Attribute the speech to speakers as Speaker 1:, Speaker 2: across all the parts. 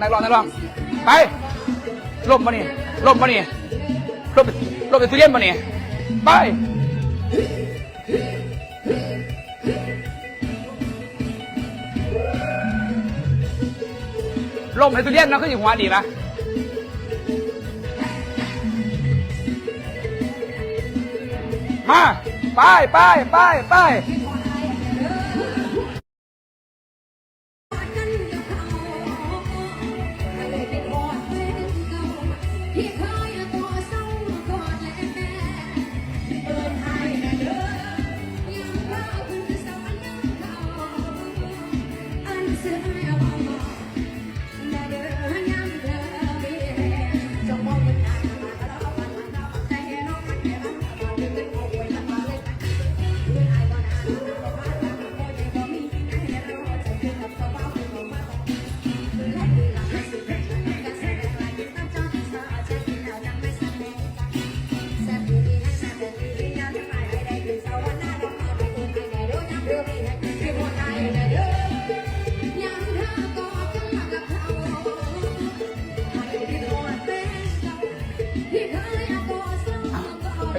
Speaker 1: นักร้องนักร้องไปล่มมานี่ล่มมานี่ล่มล่มเป็นทุเรียนมานี่ไปล่มเป็นทุเรียนเนาะขึ้นอยู่หัวดีนะมา ไปไปไปไป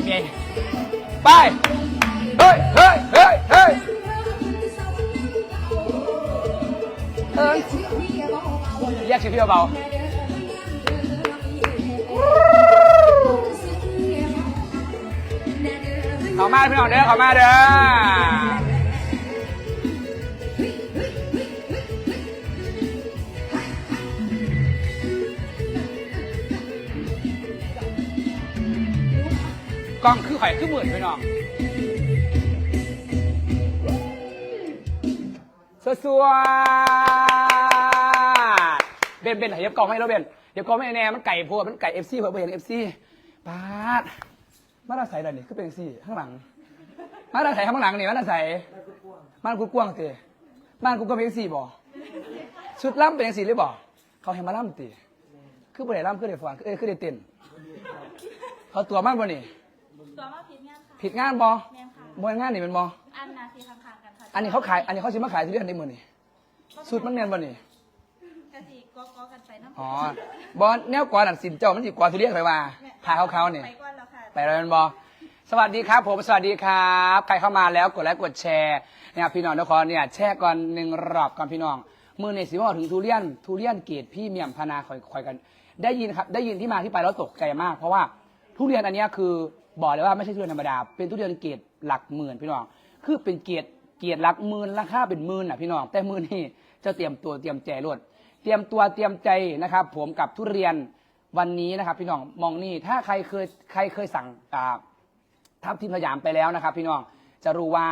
Speaker 2: ไง
Speaker 1: ไป เฮ้ยเฮ้ยเฮ้ยเฮ้ยเฮ้ยเรียกชื่อพี่เบาๆเขามาพี่น้องเด้อเขามาเด้อ ล้องคือข่อยคือหมื่นพี่น้องสัวๆเบนเบนไหนยับกองให้แล้วเบนเดี๋ยวกองไม่แน่มันไก่โพดมันไก่เอฟซีเผื่อเห็นเอฟซีปาดมาดาใส่หน่อยนี่ก็เป็นซี่ข้างหลัง มาดาใส่ข้างหลังนี่มาดาใส่บ้านกูกว้างตีบ้านกูก็เป็นสี่บ่ชุดล่ำเป็นสี่หรือบ่เขาเห็นมาล่ำตีคือบ่ได้ล่ำคือได้ฟังเอ้ยคือได้เต้นเขาตัวมากบ่นี่
Speaker 3: ผิดงานค่ะ
Speaker 1: ผิดงานบ่
Speaker 3: แม่นค่ะ
Speaker 1: บ่งานนี่เป็นบ่
Speaker 3: อันนาทีข้างๆกันค่ะ
Speaker 1: อันนี้เขาขาย อันนี้เขาชิมาขายทุเรียนในมือนี่สุดมันแมนบ่นี่
Speaker 3: กะสิก็ก็กันไปน้ำ
Speaker 1: อ๋อบอแนวกว่าดันสินเจ้ามันสิกว่าทุเรียนไปว่าพาเขาเขาเนี่ย
Speaker 3: ไปก่อนแล้วค่ะ
Speaker 1: ไปแล้วแม่นบอสวัสดีครับ ผมสวัสดีครับ ใครเข้ามาแล้วกดไลค์กดแชร์นะครับพี่น้องนครเนี่ยแช่ก่อนหนึ่งรอบก่อนพี่น้องมือในสิว่าถึงทุเรียนทุเรียนเกรดพี่เมียมพนาคอยคอยกัน ได้ยินครับได้ยินที่มาที่ไปแล้วตกใจมาก เพราะว่าทุเรียนอันเนี้ยคือ บอกเลยว่าไม่ใช่ทุเรียนธรรมดา เป็นทุเรียนเกรดหลักหมื่นพี่น้อง คือเป็นเกรดเกรดหลักหมื่นราคาเป็นหมื่นอะพี่น้อง แต่หมือนี่เจะเตรียมตัวเตรียมใจรวดเตรียมตัวเตรียมใจนะครับ ผมกับทุเรียนวันนี้นะครับ พี่น้องมองนี่ถ้าใครเคยใครเคยสั่งอ่าทัพทีมสยามไปแล้วนะครับ พี่น้องจะรู้ว่า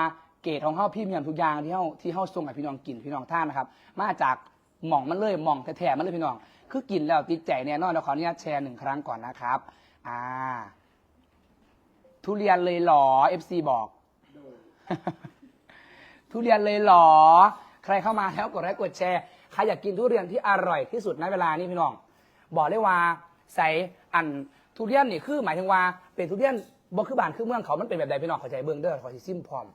Speaker 1: เกรดของเขาพี่เมียมทุกอย่างที่เขาที่เขาส่งให้พี่น้องกินพี่น้องท่านนะครับ มาจากหม่องมันเลยหม่องแท้ๆมันเลยพี่น้อง คือกินแล้วติดใจแน่นอนเราขออนุญาตแชร์หนึ่งครั้งก่อนนะครับ อ่า ทุเรียนเลยหรอ FC บอก ทุเรียนเลยหรอ ใครเข้ามาแล้วกดไลค์กดแชร์ ใครอยากกินทุเรียนที่อร่อยที่สุดในเวลานี้พี่น้อง บอกเลยว่าใส่อันทุเรียนนี่คือ หมายถึงว่าเป็นทุเรียนบ่คือบ้านคือเมืองเขามันเป็นแบบใดพี่น้องเข้าใจเบิ่งเด้อขอสิซิมพร้อม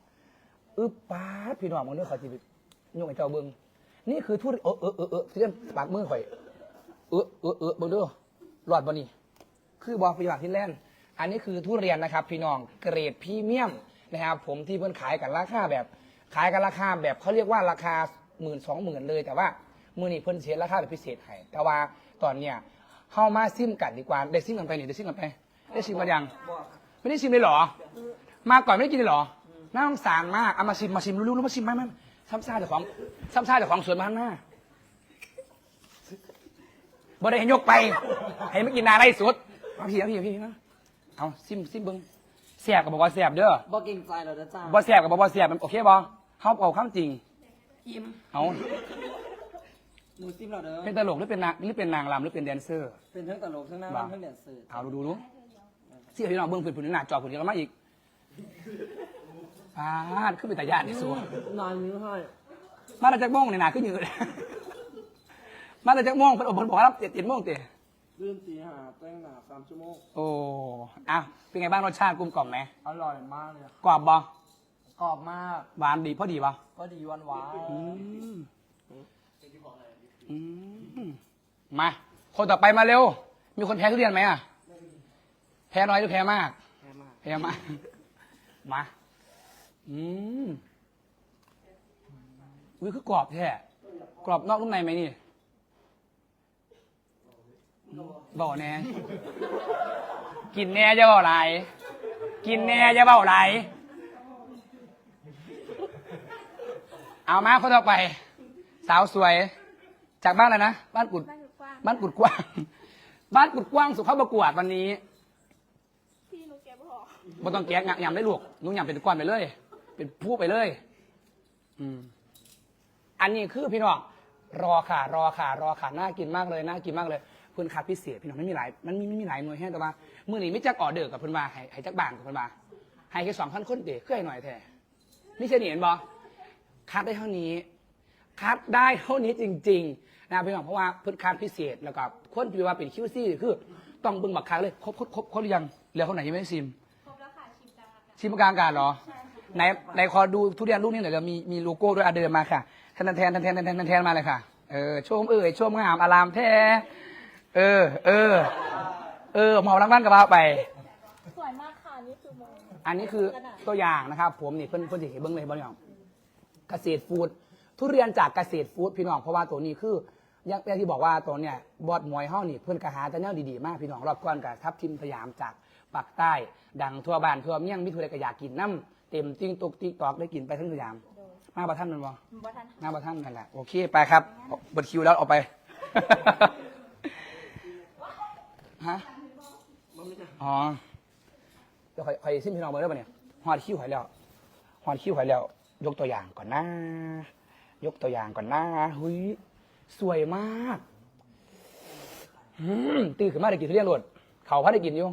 Speaker 1: อึบป๊าดพี่น้องมึงเด้อขอสิยกให้เจ้าเบิ่งนี่คือทุเรียนเออเออเออเออทุเรียนปากมือข่อยเออเออเออเบิ่งเด้อรอดบ่นี่คือบอพยาบาลที่แลน อันนี้คือทุเรียนนะครับพี่น้องเกรดพรีเมียมนะครับผมที่เพิ่นขายกันราคาแบบขายกันราคาแบบเขาเรียกว่าราคาหมื่นสองหมื่นเลย แต่ว่ามือนี้เพิ่นเสียราคาแบบพิเศษให้แต่ว่าตอนเนี้ยเข้ามาซิมกันดีกว่าได้ซิมกันไปหนี่ได้ซิมกันไป ได้ชิมกันยังไม่ได้ชิมเลยเหรอ มาก่อนไม่ได้กินเลยเหรอน่าสงสารมากเอามาชิมมาชิมรู้ๆมาชิมไหมไหมซ้ำซ่าเจ้าของซ้ำซ่าเจ้าของสวนมาข้างหน้าบ่ได้ให้ยกไป ให้ไม่กินนาไรสุดเอาพี่เอาพี่เอาพี่นะ เอาซิมซิมเบิ้งแสบกับบอกว่าแสบเด้อ
Speaker 4: บ่เก่งใจเราเด้อจ้า
Speaker 1: บ่แสบกับบอกว่าแสบมันโอเคบ่เขาเอาข้ามจริง
Speaker 4: อิ่ม
Speaker 1: เอา
Speaker 4: หนูซิมเราเด้อ
Speaker 1: เป็นตลกหรือเป็นนางหรือเป็นนางรำหรือเป็นแดนเซอร์
Speaker 4: เป็นทั้งตลกทั้งหน้า
Speaker 1: บ้า
Speaker 4: รำทั้งแดนเซอร์
Speaker 1: เอาดูดูดูสิพี่น้องเบิ้งผืนผืนหน้าจอผืนนี้แล้วมาอีกปาดขึ้นไปแต่ญาติในสัวนา
Speaker 4: นนิ้วให้
Speaker 1: มาแต่จากโม่งในหนาขึ้นยืนมาแต่จากโม่งเพิ่นอบเพิ่นบอกว่ารับเจ็ดเจ็ดโม่งเตะ
Speaker 4: ตื่นตีห้าแต่งหน้าสามชั่วโมง
Speaker 1: โอ้อะเป็นไงบ้างรสชาติกลมกล่อมไหม
Speaker 4: อร่อยมากเลย
Speaker 1: กรอบบ่
Speaker 4: กรอบมาก
Speaker 1: หวานดีพอดีป่ะ
Speaker 4: ก็ดีหวานหวาน
Speaker 1: อืมอืมมา คนต่อไปมาเร็ว มีคนแพ้ทุเรียนไหมอะ แพ้น้อยหรือแพ้มาก
Speaker 4: แพ้มาก
Speaker 1: แพ้มาก มา อืมอุ้ยคือกรอบแท้กรอบนอกนุ่มในไหมนี่ บอกแน่กินแน่จะเบาไหลกินแน่จะเบาไหลเอามาคนต่อไป สาวสวย จากบ้านอะไรนะ บ้านกุด
Speaker 3: บ้านอยู่กว้าง
Speaker 1: บ้านกุดกว้าง บ้านกุดกว้างสุขเข้าประกวดวันนี้
Speaker 3: พี่หนูเก็บหอ
Speaker 1: บ่ต้องแกะยำได้ลูกหนุ่งยำเป็นก้อนไปเลย เป็นผู้ไปเลย อืม อันนี้คือพี่น้องรอค่ะ รอค่ะ รอค่ะ น่ากินมากเลย น่ากินมากเลยเพื่อนคัดพิเศษพี่น้องไม่มีหลายมันมีไม่มีหลายหน่วยแห้งแต่ว่ามือนี้ไม่จักออเดอร์กับเพื่อนมาให้ให้จักบานกับเพื่อนมาให้แค่สองพันคนเด๋เคยหน่อยแท้ไม่ใช่เห็นบอคัดได้เท่านี้คัดได้เท่านี้จริงๆนะพี่น้องเพราะว่าเพื่อนคัดพิเศษแล้วก็คนที่ว่าเป็นคิวซี่คือต้องเบิ่งบักคัดเลยครบครบครบครบหรือยังเหลือคนไหนยังไม่ได้ซิม
Speaker 3: ครบแล้วค่ะชิมกลางอากาศ
Speaker 1: ชิมกลางอากาศเหรอไหนไหนขอดูทุเรียนลูกนี้หน่อยเดี๋ยวมีมีโลโก้ด้วยอะเดินมาค่ะแทนแทนแทนแทนแทนแทนแทนมาเลยค่ะเออชมเอ่ยชมงามอารามแท้ เออ เออ เออหมอรังบ้านกับว่าไป
Speaker 3: สวยมากค่ะนี่คือโม
Speaker 1: อันนี้คือตัวอย่างนะครับ ผมนี่เพิ่นเพิ่นสิเห็นเบิ้งเลยบ่เนี่ยเกษตรฟู้ดทุเรียนจากเกษตรฟู้ดพี่น้องเพราะว่าตัวนี้คืออย่างอย่างที่บอกว่าตัวเนี่ยบอดมวยเฮานี่เพิ่นกระหาแต่แนวดีๆมากพี่น้องรอบก่อนกับทับทิมสยามจากปากใต้ ดังทั่วบ้านทั่วเมี่ยงมิถุเลยก็อยากกินน้ำเต็มติ้งตุกติ๊กตอกได้กินไปทั้งสยามมาประท่านมันบ่
Speaker 3: บ่ทัน
Speaker 1: มาประท่านนั่นแหละโอเคไปครับเปิดคิวแล้วเอาไป ฮะ
Speaker 4: มันไม่ใช่
Speaker 1: อ๋อเดี๋ยวคอยคอยซิมพี่น้องเบอร์ได้ปะเนี่ยหอดคิ้วหอยแล้วหอดคิ้วหอยแล้ว ยกตัวอย่างก่อนนะยกตัวอย่างก่อนนะหุยสวยมากตื่นขึ้นมาได้กินทุเรียนรดเขาพัดได้กินอยู่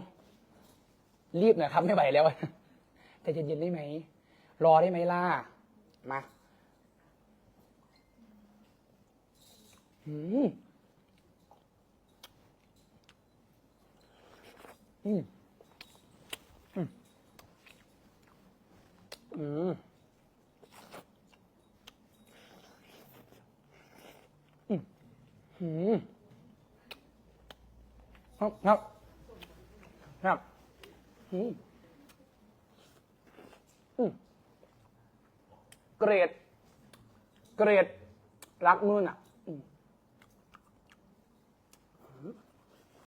Speaker 1: รีบหน่อยครับไม่ไหวแล้วแต่เย็นๆได้ไหม รอได้ไหมล่ะ มา อืม อืมอืมอืมอืมครับครับครับอืมอืมเกรด เกรด รักมือน่ะ